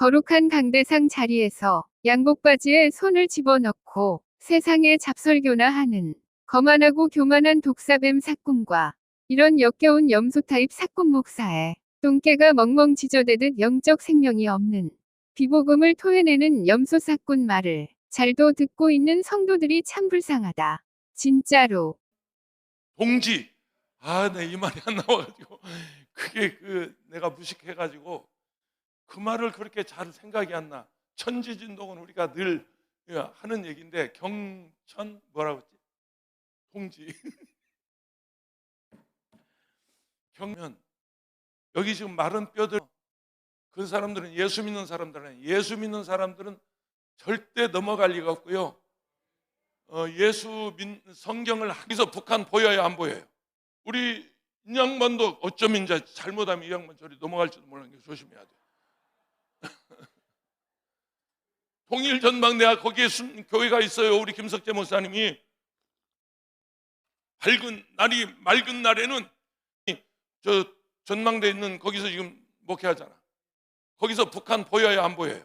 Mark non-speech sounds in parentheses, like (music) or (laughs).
거룩한 강대상 자리에서 양복 바지에 손을 집어넣고 세상에 잡설교나 하는 거만하고 교만한 독사뱀 사꾼과 이런 역겨운 염소 타입 사꾼 목사에 똥개가 멍멍 지저대듯 영적 생명이 없는 비복음을 토해내는 염소 사꾼 말을 잘도 듣고 있는 성도들이 참 불쌍하다. 진짜로. 동지. 아, 내 이 말이 안 나와가지고 그게 그 내가 무식해가지고 그 말을 그렇게 잘 생각이 안 나. 천지진동은 우리가 늘 하는 얘기인데 경천 뭐라고 했지? 동지. (laughs) 경면 여기 지금 마른 뼈들 그 사람들은 예수 믿는 사람들은 예수 믿는 사람들은 절대 넘어갈 리가 없고요. 어, 예수 믿, 성경을 여기서 북한 보여요 안 보여요? 우리 이 양반도 어쩜 이제 잘못하면 이 양반 저리 넘어갈지도 모르는 게 조심해야 돼. 통일 전망대가 거기에 순, 교회가 있어요. 우리 김석재 목사님이 밝은 날이 맑은 날에는 이- 저 전망대 있는 거기서 지금 목회하잖아. 거기서 북한 보여요 안 보여요?